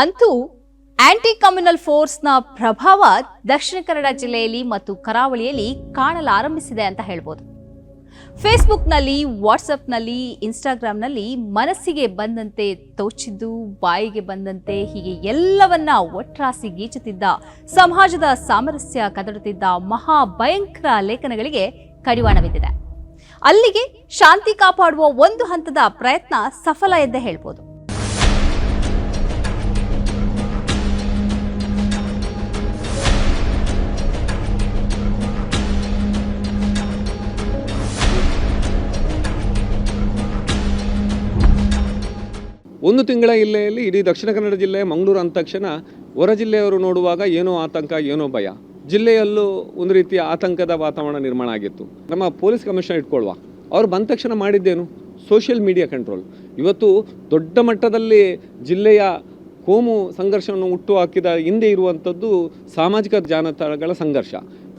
ಅಂತೂ aunty communal ಫೋರ್ಸ್ನ ಪ್ರಭಾವ ದಕ್ಷಿಣ ಕನ್ನಡ ಜಿಲ್ಲೆಯಲ್ಲಿ ಮತ್ತು ಕರಾವಳಿಯಲ್ಲಿ ಕಾಣಲಾರಂಭಿಸಿದೆ ಅಂತ ಹೇಳ್ಬೋದು. ಫೇಸ್ಬುಕ್ನಲ್ಲಿ ವಾಟ್ಸಪ್ನಲ್ಲಿ ಇನ್ಸ್ಟಾಗ್ರಾಮ್ನಲ್ಲಿ ಮನಸ್ಸಿಗೆ ಬಂದಂತೆ ತೋಚಿದ್ದು, ಬಾಯಿಗೆ ಬಂದಂತೆ ಹೀಗೆ ಎಲ್ಲವನ್ನ ಒಟ್ರಾಸಿ ಗೀಚುತ್ತಿದ್ದ, ಸಮಾಜದ ಸಾಮರಸ್ಯ ಕದಡುತ್ತಿದ್ದ ಮಹಾ ಭಯಂಕರ ಲೇಖನಗಳಿಗೆ ಕಡಿವಾಣ ಬಿದ್ದಿದೆ. ಅಲ್ಲಿಗೆ ಶಾಂತಿ ಕಾಪಾಡುವ ಒಂದು ಹಂತದ ಪ್ರಯತ್ನ ಸಫಲ ಎಂದೇ ಹೇಳ್ಬೋದು. ಒಂದು ತಿಂಗಳ ಜಿಲ್ಲೆಯಲ್ಲಿ ಇಡೀ ದಕ್ಷಿಣ ಕನ್ನಡ ಜಿಲ್ಲೆ ಮಂಗಳೂರು ಅಂದ ತಕ್ಷಣ ಹೊರ ಜಿಲ್ಲೆಯವರು ನೋಡುವಾಗ ಏನೋ ಆತಂಕ, ಏನೋ ಭಯ. ಜಿಲ್ಲೆಯಲ್ಲೂ ಒಂದು ರೀತಿಯ ಆತಂಕದ ವಾತಾವರಣ ನಿರ್ಮಾಣ ಆಗಿತ್ತು. ನಮ್ಮ ಪೊಲೀಸ್ ಕಮಿಷನರ್ ಇಟ್ಕೊಳ್ಳುವ ಅವ್ರು ಬಂದ ತಕ್ಷಣ ಮಾಡಿದ್ದೇನು? Social media control. ಇವತ್ತು ದೊಡ್ಡ ಮಟ್ಟದಲ್ಲಿ ಜಿಲ್ಲೆಯ ಕೋಮು ಸಂಘರ್ಷವನ್ನು ಹುಟ್ಟು ಹಾಕಿದ ಹಿಂದೆ ಇರುವಂಥದ್ದು ಸಾಮಾಜಿಕ ಜಾಲತಾಣಗಳ ಸಂಘರ್ಷ.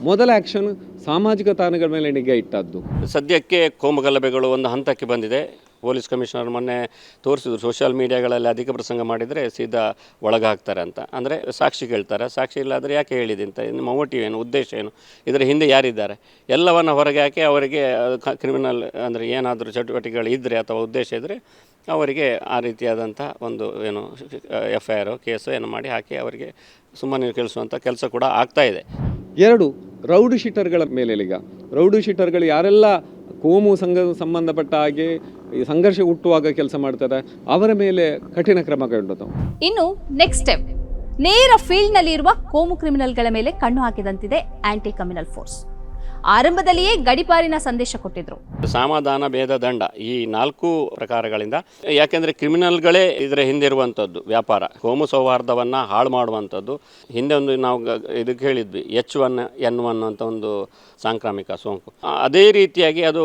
ಮೊದಲ ಆ್ಯಕ್ಷನ್ ಸಾಮಾಜಿಕ ತಾಣಗಳ ಮೇಲೆ ನಿಗಾ ಇಟ್ಟದ್ದು. ಸದ್ಯಕ್ಕೆ ಕೋಮುಗಲಭೆಗಳು ಒಂದು ಹಂತಕ್ಕೆ ಬಂದಿದೆ. ಪೊಲೀಸ್ ಕಮಿಷನರ್ ಮೊನ್ನೆ ತೋರಿಸಿದ್ರು, ಸೋಷಿಯಲ್ ಮೀಡಿಯಾಗಳಲ್ಲಿ ಅಧಿಕ ಪ್ರಸಂಗ ಮಾಡಿದರೆ ಸೀದಾ ಒಳಗಾಗ್ತಾರೆ ಅಂತ. ಅಂದರೆ ಸಾಕ್ಷಿ ಕೇಳ್ತಾರೆ. ಸಾಕ್ಷಿ ಇಲ್ಲಾದರೆ ಯಾಕೆ ಹೇಳಿದೆ ಅಂತ? ನಿಮ್ಮ ಮೋಟಿವ್ ಏನು? ಉದ್ದೇಶ ಏನು? ಇದರ ಹಿಂದೆ ಯಾರಿದ್ದಾರೆ? ಎಲ್ಲವನ್ನು ಹೊರಗೆ ಹಾಕಿ ಅವರಿಗೆ ಕ್ರಿಮಿನಲ್ ಅಂದರೆ ಏನಾದರೂ ಚಟುವಟಿಕೆಗಳು ಇದ್ದರೆ ಅಥವಾ ಉದ್ದೇಶ ಇದ್ದರೆ ಅವರಿಗೆ ಆ ರೀತಿಯಾದಂಥ ಒಂದು ಏನು ಎಫ್ ಐ ಆರು ಕೇಸು ಏನು ಮಾಡಿ ಹಾಕಿ ಅವರಿಗೆ ಸುಮ್ಮನೆ ಕೇಳಿಸುವಂಥ ಕೆಲಸ ಕೂಡ ಆಗ್ತಾ ಇದೆ. ಎರಡು, ರೌಡಿ ಶೀಟರ್ಗಳ ಮೇಲೆ ಈಗ ರೌಡಿ ಶೀಟರ್ಗಳು ಯಾರೆಲ್ಲ ಕೋಮು ಸಂಘ ಸಂಬಂಧಪಟ್ಟ ಹಾಗೆ ಈ ಸಂಘರ್ಷ ಹುಟ್ಟುವಾಗ ಕೆಲಸ ಮಾಡ್ತಾರೆ. ಅವರ ಮೇಲೆ ಕಠಿಣ ಕ್ರಮ ಕೈಗೊಂಡು ಇನ್ನು ನೆಕ್ಸ್ಟ್ ಸ್ಟೆಪ್ ನೇರ ಫೀಲ್ಡ್ನಲ್ಲಿ ಇರುವ ಕೋಮು ಕ್ರಿಮಿನಲ್ಗಳ ಮೇಲೆ ಕಣ್ಣು ಹಾಕಿದಂತಿದೆ ಆಂಟಿ ಕಮ್ಯುನಲ್ ಫೋರ್ಸ್ ಆರಂಭದಲ್ಲಿಯೇ ಗಡಿಪಾರಿನ ಸಂದೇಶ ಕೊಟ್ಟಿದ್ರು. ಸಮಾಧಾನ, ಭೇದ, ದಂಡ ಈ ನಾಲ್ಕು ಪ್ರಕಾರಗಳಿಂದ, ಯಾಕೆಂದ್ರೆ ಕ್ರಿಮಿನಲ್ಗಳೇ ಇದರ ಹಿಂದಿರುವಂಥದ್ದು ವ್ಯಾಪಾರ. ಹೋಮ ಸೌಹಾರ್ದವನ್ನ ಹಾಳು ಮಾಡುವಂಥದ್ದು. ಹಿಂದೆ ಒಂದು ನಾವು ಇದಕ್ಕೆ ಹೇಳಿದ್ವಿ ಎಚ್ ಒನ್ ಎನ್ ಒನ್ ಅಂತ ಒಂದು ಸಾಂಕ್ರಾಮಿಕ ಸೋಂಕು. ಅದೇ ರೀತಿಯಾಗಿ ಅದು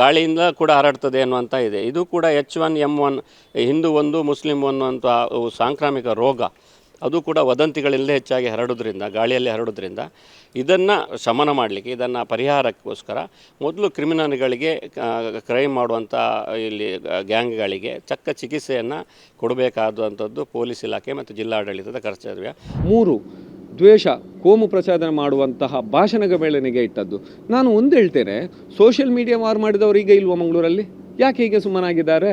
ಗಾಳಿಯಿಂದ ಕೂಡ ಹರಡ್ತದೆ ಅನ್ನುವಂಥ ಇದೆ. ಇದು ಕೂಡ H one M one Hindu ಒಂದು, ಮುಸ್ಲಿಂ ಒಂದು ಸಾಂಕ್ರಾಮಿಕ ರೋಗ. ಅದು ಕೂಡ ವದಂತಿಗಳಿಂದಲೇ ಹೆಚ್ಚಾಗಿ ಹರಡೋದ್ರಿಂದ, ಗಾಳಿಯಲ್ಲಿ ಹರಡೋದ್ರಿಂದ ಇದನ್ನು ಶಮನ ಮಾಡಲಿಕ್ಕೆ, ಇದನ್ನು ಪರಿಹಾರಕ್ಕೋಸ್ಕರ ಮೊದಲು ಕ್ರಿಮಿನಲ್ಗಳಿಗೆ ಕ್ರೈಮ್ ಮಾಡುವಂಥ ಇಲ್ಲಿ ಗ್ಯಾಂಗ್ಗಳಿಗೆ ಚಕ್ಕ ಚಿಕಿತ್ಸೆಯನ್ನು ಕೊಡಬೇಕಾದಂಥದ್ದು ಪೊಲೀಸ್ ಇಲಾಖೆ ಮತ್ತು ಜಿಲ್ಲಾಡಳಿತದ ಕರ್ತವ್ಯ. ಮೂರು, ದ್ವೇಷ, ಕೋಮು ಪ್ರಚಾರ ಮಾಡುವಂತಹ ಭಾಷಣಗಳ ಮೇಲೆ ಇಟ್ಟದ್ದು. ನಾನು ಒಂದು ಹೇಳ್ತೇನೆ, ಸೋಷಿಯಲ್ ಮೀಡಿಯಾ ವಾರ್ ಮಾಡಿದವರು ಈಗ ಇಲ್ವಾ ಮಂಗಳೂರಲ್ಲಿ? ಯಾಕೆ ಹೀಗೆ ಸುಮ್ಮನಾಗಿದ್ದಾರೆ?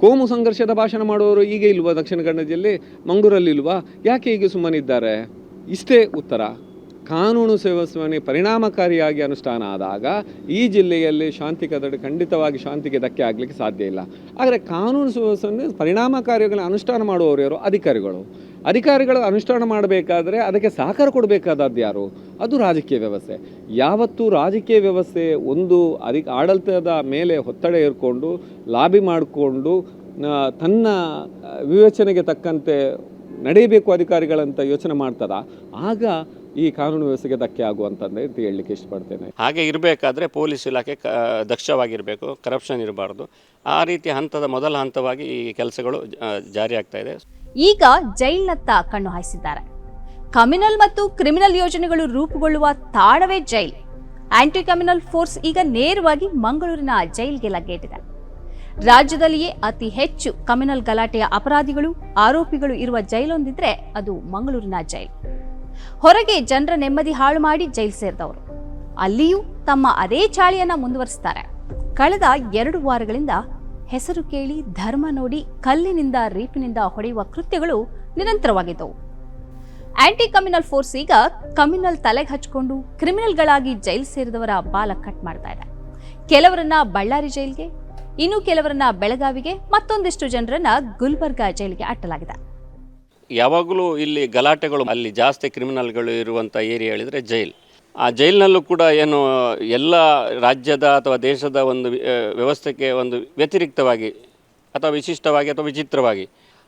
ಕೋಮು ಸಂಘರ್ಷದ ಭಾಷಣ ಮಾಡುವವರು ಈಗ ಇಲ್ವಾ ದಕ್ಷಿಣ ಕನ್ನಡ ಜಿಲ್ಲೆ? ಮಂಗಳೂರಲ್ಲಿ ಇಲ್ವಾ ಯಾಕೆ ಹೀಗೆ ಸುಮ್ಮನಿದ್ದಾರೆ? ಇಷ್ಟೇ ಉತ್ತರ. ಕಾನೂನು ಸುವ್ಯವಸ್ಥೆ ಪರಿಣಾಮಕಾರಿಯಾಗಿ ಅನುಷ್ಠಾನ ಆದಾಗ ಈ ಜಿಲ್ಲೆಯಲ್ಲಿ ಶಾಂತಿ ಕದಡಿ ಖಂಡಿತವಾಗಿ ಶಾಂತಿಗೆ ಧಕ್ಕೆ ಆಗಲಿಕ್ಕೆ ಸಾಧ್ಯ ಇಲ್ಲ. ಆದರೆ ಕಾನೂನು ಸುವ್ಯವಸ್ಥೆಯನ್ನು ಪರಿಣಾಮಕಾರಿಗಳ ಅನುಷ್ಠಾನ ಮಾಡುವವರು ಯಾರು? ಅಧಿಕಾರಿಗಳು. ಅಧಿಕಾರಿಗಳು ಅನುಷ್ಠಾನ ಮಾಡಬೇಕಾದ್ರೆ ಅದಕ್ಕೆ ಸಹಕಾರ ಕೊಡಬೇಕಾದದ್ದು ಯಾರು? ಅದು ರಾಜಕೀಯ ವ್ಯವಸ್ಥೆ. ಯಾವತ್ತೂ ರಾಜಕೀಯ ವ್ಯವಸ್ಥೆ ಒಂದು ಅಧಿ ಆಡಳಿತದ ಮೇಲೆ ಒತ್ತಡ ಏರ್ಕೊಂಡು, ಲಾಬಿ ಮಾಡಿಕೊಂಡು ತನ್ನ ವಿವೇಚನೆಗೆ ತಕ್ಕಂತೆ ನಡೆಯಬೇಕು ಅಧಿಕಾರಿಗಳಂತ ಯೋಚನೆ ಮಾಡ್ತದ. ಆಗ ಈ ಕಾನೂನು ವ್ಯವಸ್ಥೆಗೆ ಧಕ್ಕೆ ಆಗುವಂತಂದ್ರೆ ಅಂತ ಹೇಳಲಿಕ್ಕೆ ಇಷ್ಟಪಡ್ತೇನೆ. ಹಾಗೆ ಇರಬೇಕಾದ್ರೆ ಪೊಲೀಸ್ ಇಲಾಖೆ ಕ ದಕ್ಷವಾಗಿರಬೇಕು ಕರಪ್ಷನ್ ಇರಬಾರ್ದು. ಆ ರೀತಿ ಹಂತದ ಮೊದಲ ಹಂತವಾಗಿ ಈ ಕೆಲಸಗಳು ಜಾರಿ ಆಗ್ತಾ ಇದೆ. ಈಗ ಜೈಲ್ನತ್ತ ಕಣ್ಣು ಹಾಯಿಸಿದ್ದಾರೆ. ಕಮ್ಯುನಲ್ ಮತ್ತು ಕ್ರಿಮಿನಲ್ ಯೋಜನೆಗಳು ರೂಪುಗೊಳ್ಳುವ ತಾಣವೇ ಜೈಲ್. ಆಂಟಿ ಕಮ್ಯುನಲ್ ಫೋರ್ಸ್ ಈಗ ನೇರವಾಗಿ ಮಂಗಳೂರಿನ ಜೈಲ್ಗೆ ಲಗ್ಗೇಟಿದೆ ರಾಜ್ಯದಲ್ಲಿಯೇ ಅತಿ ಹೆಚ್ಚು ಕಮ್ಯುನಲ್ ಗಲಾಟೆಯ ಅಪರಾಧಿಗಳು ಆರೋಪಿಗಳು ಇರುವ ಜೈಲೊಂದಿದ್ರೆ ಅದು ಮಂಗಳೂರಿನ ಜೈಲ್. ಹೊರಗೆ ಜನರ ನೆಮ್ಮದಿ ಹಾಳು ಮಾಡಿ ಜೈಲು ಸೇರಿದವರು. ಅಲ್ಲಿಯೂ ತಮ್ಮ ಅದೇ ಚಾಳಿಯನ್ನ ಮುಂದುವರಿಸ್ತಾರೆ. ಕಳೆದ ಎರಡು ವಾರಗಳಿಂದ ಹೆಸರು ಕೇಳಿ ಧರ್ಮ ನೋಡಿ ಕಲ್ಲಿನಿಂದ ರೀಪಿನಿಂದ ಹೊಡೆಯುವ ಕೃತ್ಯಗಳು ನಿರಂತರವಾಗಿದ್ದವು. ಆಂಟಿ ಕಮ್ಯುನಲ್ ಫೋರ್ಸ್ ಈಗ ಕಮ್ಯುನಲ್ ತಲೆಗೆ ಹಚ್ಕೊಂಡು ಕ್ರಿಮಿನಲ್ಗಳಾಗಿ ಜೈಲು ಸೇರಿದವರ ಬಾಲ ಕಟ್ ಮಾಡ್ತಾ ಇದೆ. ಕೆಲವರನ್ನ ಬಳ್ಳಾರಿ ಜೈಲ್ಗೆ, ಇನ್ನು ಕೆಲವರನ್ನ ಬೆಳಗಾವಿಗೆ, ಮತ್ತೊಂದಿಷ್ಟು ಜನರನ್ನ ಗುಲ್ಬರ್ಗಾ ಜೈಲಿಗೆ ಅಟ್ಟಲಾಗಿದೆ. ಯಾವಾಗಲೂ ಇಲ್ಲಿ ಗಲಾಟೆಗಳು, ಅಲ್ಲಿ ಜಾಸ್ತಿ ಕ್ರಿಮಿನಲ್ಗಳು ಇರುವಂಥ ಏರಿಯಾ ಹೇಳಿದರೆ ಜೈಲ್. ಆ ಜೈಲಿನಲ್ಲೂ ಕೂಡ ಏನು, ಎಲ್ಲ ರಾಜ್ಯದ ಅಥವಾ ದೇಶದ ಒಂದು ವ್ಯವಸ್ಥೆಗೆ ಒಂದು ವ್ಯತಿರಿಕ್ತವಾಗಿ ಅಥವಾ ವಿಶಿಷ್ಟವಾಗಿ ಅಥವಾ ವಿಚಿತ್ರವಾಗಿ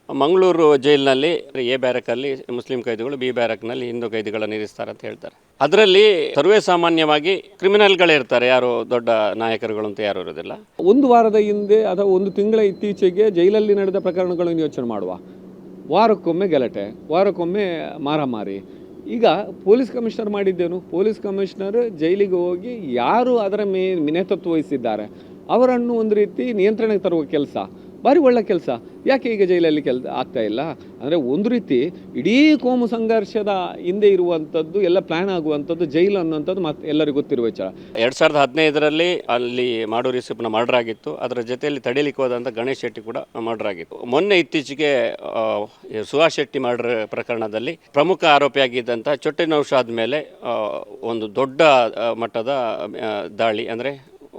ಮಂಗಳೂರು ಜೈಲಿನಲ್ಲಿ, ಎ ಬ್ಯಾರಕಲ್ಲಿ ಮುಸ್ಲಿಂ ಕೈದಿಗಳು, ಬಿ ಬ್ಯಾರಕ್ನಲ್ಲಿ ಹಿಂದೂ ಕೈದಿಗಳನ್ನು ಇರಿಸ್ತಾರೆ ಅಂತ ಹೇಳ್ತಾರೆ. ಅದರಲ್ಲಿ ಸರ್ವೇ ಸಾಮಾನ್ಯವಾಗಿ ಕ್ರಿಮಿನಲ್ಗಳೇ ಇರ್ತಾರೆ, ಯಾರು ದೊಡ್ಡ ನಾಯಕರುಗಳು ಅಂತ ಯಾರು ಇರೋದಿಲ್ಲ ಒಂದು ವಾರದ ಹಿಂದೆ ಅಥವಾ ಒಂದು ತಿಂಗಳ ಇತ್ತೀಚೆಗೆ ಜೈಲಲ್ಲಿ ನಡೆದ ಪ್ರಕರಣಗಳನ್ನು ಯೋಚನೆ ಮಾಡುವ. ವಾರಕ್ಕೊಮ್ಮೆ ಗಲಾಟೆ, ವಾರಕ್ಕೊಮ್ಮೆ ಮಾರಾಮಾರಿ. ಈಗ ಪೊಲೀಸ್ ಕಮಿಷನರ್ ಮಾಡಿದ್ದೇನು? ಪೊಲೀಸ್ ಕಮಿಷನರ್ ಜೈಲಿಗೆ ಹೋಗಿ ಯಾರು ಅದರ ಮೇ ನೇತೃತ್ವ ವಹಿಸಿದ್ದಾರೆ? ಅವರನ್ನು ಒಂದು ರೀತಿ ನಿಯಂತ್ರಣಕ್ಕೆ ತರುವ ಕೆಲಸ. ಭಾರಿ ಒಳ್ಳೆ ಕೆಲಸ. ಯಾಕೆ ಈಗ ಜೈಲಲ್ಲಿ ಕೆಲ್ ಆಗ್ತಾ ಇಲ್ಲ? ಅಂದರೆ ಒಂದು ರೀತಿ ಇಡೀ ಕೋಮು ಸಂಘರ್ಷದ ಹಿಂದೆ ಇರುವಂಥದ್ದು, ಎಲ್ಲ ಪ್ಲ್ಯಾನ್ ಆಗುವಂಥದ್ದು, ಜೈಲು ಅನ್ನುವಂಥದ್ದು ಮತ್ತೆ ಎಲ್ಲರಿಗೂ ಗೊತ್ತಿರುವ ವಿಚಾರ. ಎರಡು ಸಾವಿರದ ಹದಿನೈದರಲ್ಲಿ ಅಲ್ಲಿ ಮಾಡೂರು ಯೂಸುಫ್ನ ಮರ್ಡರ್ ಆಗಿತ್ತು ಅದರ ಜೊತೆಯಲ್ಲಿ ತಡೀಲಿಕ್ಕೆ ಹೋದಂಥ ಗಣೇಶ್ ಶೆಟ್ಟಿ ಕೂಡ ಮರ್ಡರ್ ಆಗಿತ್ತು ಮೊನ್ನೆ ಇತ್ತೀಚೆಗೆ ಸುಹಾಸ್ ಶೆಟ್ಟಿ ಮರ್ಡರ್ ಪ್ರಕರಣದಲ್ಲಿ ಪ್ರಮುಖ ಆರೋಪಿಯಾಗಿದ್ದಂಥ ಚೊಟ್ಟೆ ನೌಷಾದ ಮೇಲೆ ಒಂದು ದೊಡ್ಡ ಮಟ್ಟದ ದಾಳಿ, ಅಂದರೆ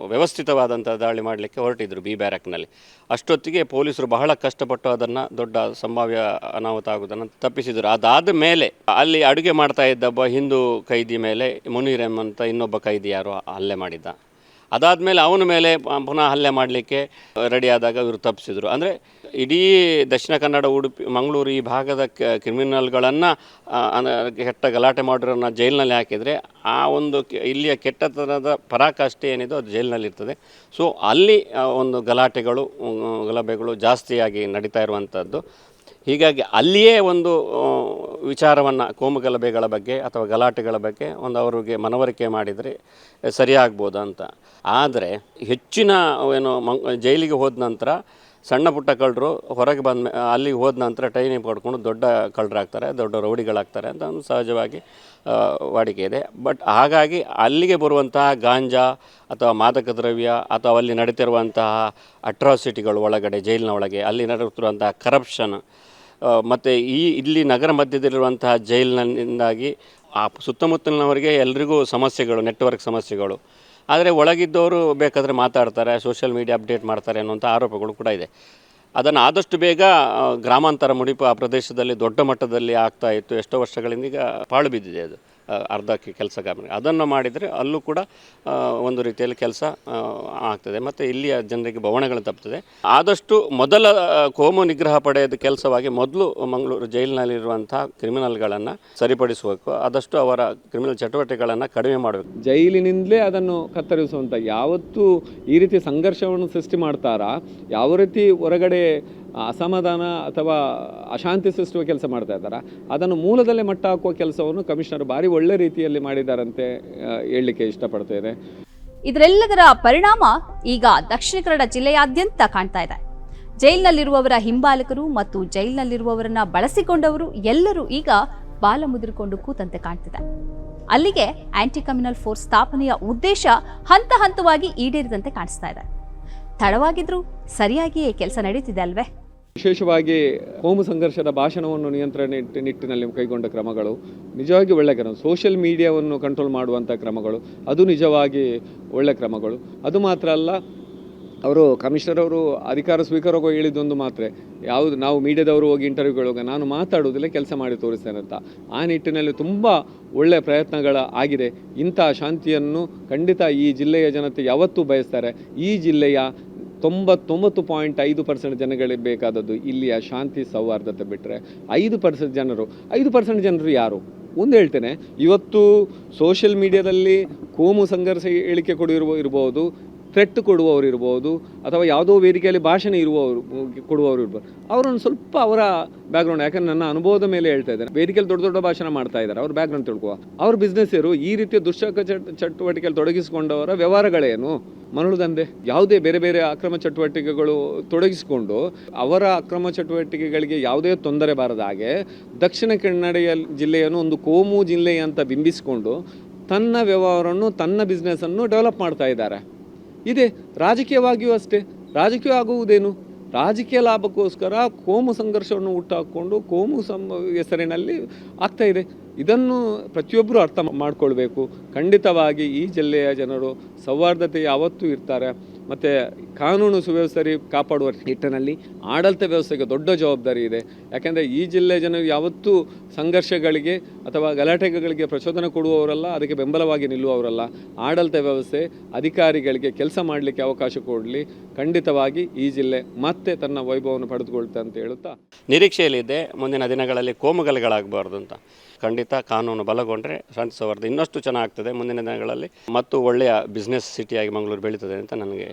ವ್ಯವಸ್ಥಿತವಾದಂಥ ದಾಳಿ ಮಾಡಲಿಕ್ಕೆ ಹೊರಟಿದ್ರು ಬಿ ಬ್ಯಾರಕ್ನಲ್ಲಿ. ಅಷ್ಟೊತ್ತಿಗೆ ಪೊಲೀಸರು ಬಹಳ ಕಷ್ಟಪಟ್ಟು ಅದನ್ನು ದೊಡ್ಡ ಸಂಭಾವ್ಯ ಅನಾಹುತ ಆಗೋದನ್ನು ತಪ್ಪಿಸಿದರು. ಅದಾದ ಮೇಲೆ ಅಲ್ಲಿ ಅಡುಗೆ ಮಾಡ್ತಾ ಇದ್ದ ಒಬ್ಬ ಹಿಂದೂ ಕೈದಿ ಮೇಲೆ ಮುನೀರ್ ಅಂತ ಇನ್ನೊಬ್ಬ ಕೈದಿ ಯಾರು ಹಲ್ಲೆ ಮಾಡಿದ್ದ. ಅದಾದಮೇಲೆ ಅವನ ಮೇಲೆ ಪುನಃ ಹಲ್ಲೆ ಮಾಡಲಿಕ್ಕೆ ರೆಡಿಯಾದಾಗ ಇವರು ತಪ್ಪಿಸಿದರು. ಅಂದರೆ ಇಡೀ ದಕ್ಷಿಣ ಕನ್ನಡ, ಉಡುಪಿ, ಮಂಗಳೂರು ಈ ಭಾಗದ ಕ್ರಿಮಿನಲ್ಗಳನ್ನು ಕೆಟ್ಟ ಗಲಾಟೆ ಮಾಡೋರನ್ನ ಜೈಲಿನಲ್ಲಿ ಹಾಕಿದರೆ ಆ ಒಂದು ಇಲ್ಲಿಯ ಕೆಟ್ಟತನದ ಪರಾಕಾಷ್ಠೆ ಏನಿದೆ ಅದು ಜೈಲಿನಲ್ಲಿರ್ತದೆ ಸೊ ಅಲ್ಲಿ ಒಂದು ಗಲಾಟೆಗಳು ಗಲಭೆಗಳು ಜಾಸ್ತಿಯಾಗಿ ನಡೀತಾ ಇರುವಂಥದ್ದು ಹೀಗಾಗಿ ಅಲ್ಲಿಯೇ ಒಂದು ವಿಚಾರವನ್ನು ಕೋಮುಗಲಭೆಗಳ ಬಗ್ಗೆ ಅಥವಾ ಗಲಾಟೆಗಳ ಬಗ್ಗೆ ಒಂದು ಅವರಿಗೆ ಮನವರಿಕೆ ಮಾಡಿದರೆ ಸರಿಯಾಗ್ಬೋದು ಅಂತ. ಆದರೆ ಹೆಚ್ಚಿನ, ಏನು, ಮಂಗ್, ಜೈಲಿಗೆ ಹೋದ ನಂತರ ಸಣ್ಣ ಪುಟ್ಟ ಕಳ್ಳರು ಹೊರಗೆ ಬಂದ ಅಲ್ಲಿಗೆ ಹೋದ ನಂತರ ಟ್ರೈನಿಂಗ್ ಪಡ್ಕೊಂಡು ದೊಡ್ಡ ಕಳ್ಳರಾಗ್ತಾರೆ, ದೊಡ್ಡ ರೌಡಿಗಳಾಗ್ತಾರೆ ಅಂತ ಒಂದು ಸಹಜವಾಗಿ ವಾಡಿಕೆ ಇದೆ. ಬಟ್ ಹಾಗಾಗಿ ಅಲ್ಲಿಗೆ ಬರುವಂತಹ ಗಾಂಜಾ ಅಥವಾ ಮಾದಕ ದ್ರವ್ಯ ಅಥವಾ ಅಲ್ಲಿ ನಡೀತಿರುವಂತಹ ಅಟ್ರಾಸಿಟಿಗಳು ಒಳಗಡೆ, ಜೈಲಿನ ಒಳಗೆ, ಅಲ್ಲಿ ನಡೆಯುತ್ತಿರುವಂತಹ ಕರಪ್ಷನ್ ಮತ್ತು ಈ ಇಲ್ಲಿ ನಗರ ಮಧ್ಯದಲ್ಲಿರುವಂತಹ ಜೈಲಿನಿಂದಾಗಿ ಆ ಸುತ್ತಮುತ್ತಲಿನವರಿಗೆ ಎಲ್ರಿಗೂ ಸಮಸ್ಯೆಗಳು, ನೆಟ್ವರ್ಕ್ ಸಮಸ್ಯೆಗಳು. ಆದರೆ ಒಳಗಿದ್ದವರು ಬೇಕಾದರೆ ಮಾತಾಡ್ತಾರೆ, ಸೋಷಿಯಲ್ ಮೀಡಿಯಾ ಅಪ್ಡೇಟ್ ಮಾಡ್ತಾರೆ ಅನ್ನುವಂಥ ಆರೋಪಗಳು ಕೂಡ ಇದೆ. ಅದನ್ನು ಆದಷ್ಟು ಬೇಗ ಗ್ರಾಮಾಂತರ ಮುಡಿಪು ಆ ಪ್ರದೇಶದಲ್ಲಿ ದೊಡ್ಡ ಮಟ್ಟದಲ್ಲಿ ಆಗ್ತಾ ಇತ್ತು. ಎಷ್ಟೋ ವರ್ಷಗಳಿಂದ ಈಗ ಪಾಳು ಬಿದ್ದಿದೆ ಅದು. ಅರ್ಧಕ್ಕೆ ಕೆಲಸ ಗಮನ ಅದನ್ನು ಮಾಡಿದರೆ ಅಲ್ಲೂ ಕೂಡ ಒಂದು ರೀತಿಯಲ್ಲಿ ಕೆಲಸ ಆಗ್ತದೆ. ಮತ್ತು ಇಲ್ಲಿಯ ಜನರಿಗೆ ಬವಣೆಗಳು ತಪ್ಪುತ್ತದೆ ಆದಷ್ಟು ಮೊದಲ ಕೋಮು ನಿಗ್ರಹ ಪಡೆಯದ ಕೆಲಸವಾಗಿ ಮೊದಲು ಮಂಗಳೂರು ಜೈಲಿನಲ್ಲಿರುವಂಥ ಕ್ರಿಮಿನಲ್ಗಳನ್ನು ಸರಿಪಡಿಸಬೇಕು ಆದಷ್ಟು ಅವರ ಕ್ರಿಮಿನಲ್ ಚಟುವಟಿಕೆಗಳನ್ನು ಕಡಿಮೆ ಮಾಡಬೇಕು. ಜೈಲಿನಿಂದಲೇ ಅದನ್ನು ಕತ್ತರಿಸುವಂಥ ಯಾವತ್ತು ಈ ರೀತಿ ಸಂಘರ್ಷವನ್ನು ಸೃಷ್ಟಿ ಮಾಡ್ತಾರಾ? ಯಾವ ರೀತಿ ಹೊರಗಡೆ ಅಸಮಾಧಾನ ಅಥವಾ ಅಶಾಂತಿ ಸೃಷ್ಟಿಸುವ ಕೆಲಸ ಮಾಡ್ತಾ ಇದ್ದಾರೆ? ಅದನ್ನು ಮೂಲದಲ್ಲೇ ಮಟ್ಟ ಹಾಕುವ ಕೆಲಸವನ್ನು ಕಮಿಷನರ್ ಭಾರಿ ಒಳ್ಳೆ ರೀತಿಯಲ್ಲಿ ಮಾಡಿದ್ದಾರಂತೆ ಹೇಳಲಿಕ್ಕೆ ಇಷ್ಟಪಡ್ತೇನೆ ಇದರೆಲ್ಲದರ ಪರಿಣಾಮ ಈಗ ದಕ್ಷಿಣ ಕನ್ನಡ ಜಿಲ್ಲೆಯಾದ್ಯಂತ ಕಾಣ್ತಾ ಇದೆ. ಜೈಲಿನಲ್ಲಿರುವವರ ಹಿಂಬಾಲಕರು ಮತ್ತು ಜೈಲಿನಲ್ಲಿರುವವರನ್ನ ಬಳಸಿಕೊಂಡವರು ಎಲ್ಲರೂ ಈಗ ಬಾಲ ಮುದುರಿಕೊಂಡು ಕೂತಂತೆ ಕಾಣ್ತಿದೆ. ಅಲ್ಲಿಗೆ ಆಂಟಿ ಕಮ್ಯುನಲ್ ಫೋರ್ಸ್ ಸ್ಥಾಪನೆಯ ಉದ್ದೇಶ ಹಂತ ಹಂತವಾಗಿ ಈಡೇರಿದಂತೆ ಕಾಣಿಸ್ತಾ ಇದೆ. ತಡವಾಗಿದ್ರೂ ಸರಿಯಾಗಿಯೇ ಕೆಲಸ ನಡೀತಿದೆ ಅಲ್ವೇ? ವಿಶೇಷವಾಗಿ ಕೋಮು ಸಂಘರ್ಷದ ಭಾಷಣವನ್ನು ನಿಯಂತ್ರಣ ನಿಟ್ಟಿನಲ್ಲಿ ಕೈಗೊಂಡ ಕ್ರಮಗಳು. ನಿಜವಾಗಿ ಒಳ್ಳೆ ಕ್ರಮ. ಸೋಷಿಯಲ್ ಮೀಡಿಯಾವನ್ನು ಕಂಟ್ರೋಲ್ ಮಾಡುವಂಥ ಕ್ರಮಗಳು. ಅದು ನಿಜವಾಗಿ ಒಳ್ಳೆ ಕ್ರಮಗಳು. ಅದು ಮಾತ್ರ ಅಲ್ಲ, ಅವರು ಕಮಿಷನರ್ ಅವರು ಅಧಿಕಾರ ಸ್ವೀಕಾರಕ್ಕೂ ಹೇಳಿದ್ದೊಂದು ಮಾತ್ರ. ಯಾವುದು, ನಾವು ಮೀಡಿಯಾದವರು ಹೋಗಿ ಇಂಟರ್ವ್ಯೂಗಳು ನಾನು ಮಾತಾಡೋದಿಲ್ಲ ಕೆಲಸ ಮಾಡಿ ತೋರಿಸ್ತೇನೆ ಅಂತ. ಆ ನಿಟ್ಟಿನಲ್ಲಿ ತುಂಬ ಒಳ್ಳೆಯ ಪ್ರಯತ್ನಗಳ ಆಗಿದೆ. ಇಂಥ ಶಾಂತಿಯನ್ನು ಖಂಡಿತ ಈ ಜಿಲ್ಲೆಯ ಜನತೆ ಯಾವತ್ತೂ ಬಯಸ್ತಾರೆ. ಈ ಜಿಲ್ಲೆಯ ತೊಂಬತ್ತೊಂಬತ್ತು ಪಾಯಿಂಟ್ ಐದು ಪರ್ಸೆಂಟ್ ಜನಗಳಿಗೆ ಬೇಕಾದದ್ದು ಇಲ್ಲಿಯ ಶಾಂತಿ ಸೌಹಾರ್ದತೆ ಬಿಟ್ಟರೆ ಐದು ಪರ್ಸೆಂಟ್ ಜನರು, ಐದು ಪರ್ಸೆಂಟ್ ಜನರು ಯಾರು? ಒಂದು ಹೇಳ್ತೇನೆ, ಇವತ್ತು ಸೋಷಿಯಲ್ ಮೀಡಿಯಾದಲ್ಲಿ ಕೋಮು ಸಂಘರ್ಷ ಹೇಳಿಕೆ ಕೊಡಿರುವ ಇರ್ಬೋದು ಥ್ರೆಟ್ ಕೊಡುವವರು ಇರ್ಬೋದು, ಅಥವಾ ಯಾವುದೋ ವೇದಿಕೆಯಲ್ಲಿ ಭಾಷಣ ಇರುವವರು, ಕೊಡುವವರು ಇರ್ಬೋದು. ಅವರನ್ನು ಸ್ವಲ್ಪ ಅವರ ಬ್ಯಾಕ್ಗ್ರೌಂಡ್ ಯಾಕಂದ್ರೆ ನನ್ನ ಅನುಭವದ ಮೇಲೆ ಹೇಳ್ತಾ ಇದ್ದಾರೆ. ವೇದಿಕೆಯಲ್ಲಿ ದೊಡ್ಡ ದೊಡ್ಡ ಭಾಷಣ ಮಾಡ್ತಾ ಇದ್ದಾರೆ, ಅವ್ರ ಬ್ಯಾಕ್ಗ್ರೌಂಡ್ ತಿಳ್ಕುವ ಅವ್ರ ಬಿಸ್ನೆಸ್ಸರು ಈ ರೀತಿಯ ದುಶ್ಚಕ ಚಟ್ ಚಟುವಟಿಕೆಯಲ್ಲಿ ತೊಡಗಿಸಿಕೊಂಡವರ ವ್ಯವಹಾರಗಳೇನು ಮರಳು ದಂಧೆ. ಯಾವುದೇ ಬೇರೆ ಬೇರೆ ಅಕ್ರಮ ಚಟುವಟಿಕೆಗಳು ತೊಡಗಿಸಿಕೊಂಡು ಅವರ ಅಕ್ರಮ ಚಟುವಟಿಕೆಗಳಿಗೆ ಯಾವುದೇ ತೊಂದರೆ ಬಾರದ ಹಾಗೆ ದಕ್ಷಿಣ ಕನ್ನಡ ಜಿಲ್ಲೆಯನ್ನು ಒಂದು ಕೋಮು ಜಿಲ್ಲೆ ಅಂತ ಬಿಂಬಿಸಿಕೊಂಡು ತನ್ನ ವ್ಯವಹಾರವನ್ನು, ತನ್ನ ಬಿಸ್ನೆಸ್ಸನ್ನು ಡೆವಲಪ್ ಮಾಡ್ತಾ ಇದ್ದಾರೆ. ಇದೆ. ರಾಜಕೀಯವಾಗಿಯೂ ಅಷ್ಟೇ. ರಾಜಕೀಯ ಆಗುವುದೇನು? ರಾಜಕೀಯ ಲಾಭಕ್ಕೋಸ್ಕರ ಕೋಮು ಸಂಘರ್ಷವನ್ನು ಹುಟ್ಟಾಕೊಂಡು ಕೋಮು ಸಂ ಹೆಸರಿನಲ್ಲಿ ಆಗ್ತಾ ಇದೆ. ಇದನ್ನು ಪ್ರತಿಯೊಬ್ಬರು ಅರ್ಥ ಮಾಡಿಕೊಳ್ಬೇಕು. ಖಂಡಿತವಾಗಿ ಈ ಜಿಲ್ಲೆಯ ಜನರು ಸೌಹಾರ್ದತೆ ಯಾವತ್ತೂ ಇರ್ತಾರೆ. ಮತ್ತು ಕಾನೂನು ಸುವ್ಯವಸ್ಥೆ ಕಾಪಾಡುವ ನಿಟ್ಟಿನಲ್ಲಿ ಆಡಳಿತ ವ್ಯವಸ್ಥೆಗೆ ದೊಡ್ಡ ಜವಾಬ್ದಾರಿ ಇದೆ. ಯಾಕೆಂದರೆ ಈ ಜಿಲ್ಲೆ ಜನರು ಯಾವತ್ತೂ ಸಂಘರ್ಷಗಳಿಗೆ ಅಥವಾ ಗಲಾಟೆಗಳಿಗೆ ಪ್ರಚೋದನೆ ಕೊಡುವವರಲ್ಲ, ಅದಕ್ಕೆ ಬೆಂಬಲವಾಗಿ ನಿಲ್ಲುವವರಲ್ಲ. ಆಡಳಿತ ವ್ಯವಸ್ಥೆ ಅಧಿಕಾರಿಗಳಿಗೆ ಕೆಲಸ ಮಾಡಲಿಕ್ಕೆ ಅವಕಾಶ ಕೊಡಲಿ. ಖಂಡಿತವಾಗಿ ಈ ಜಿಲ್ಲೆ ಮತ್ತೆ ತನ್ನ ವೈಭವವನ್ನು ಪಡೆದುಕೊಳ್ತಾ ಅಂತ ಹೇಳುತ್ತಾ? ನಿರೀಕ್ಷೆಯಲ್ಲಿದೆ ಮುಂದಿನ ದಿನಗಳಲ್ಲಿ ಕೋಮುಗಲಗಳಾಗಬಾರ್ದು ಅಂತ. ಖಂಡಿತ ಕಾನೂನು ಬಲಗೊಂಡ್ರೆ ಸೌಹಾರ್ದ ಇನ್ನಷ್ಟು ಚೆನ್ನಾಗ್ತದೆ ಮುಂದಿನ ದಿನಗಳಲ್ಲಿ. ಮತ್ತು ಒಳ್ಳೆಯ ಬಿಸ್ನೆಸ್ ಸಿಟಿಯಾಗಿ ಮಂಗಳೂರು ಬೆಳೀತದೆ ಅಂತ ನನಗೆ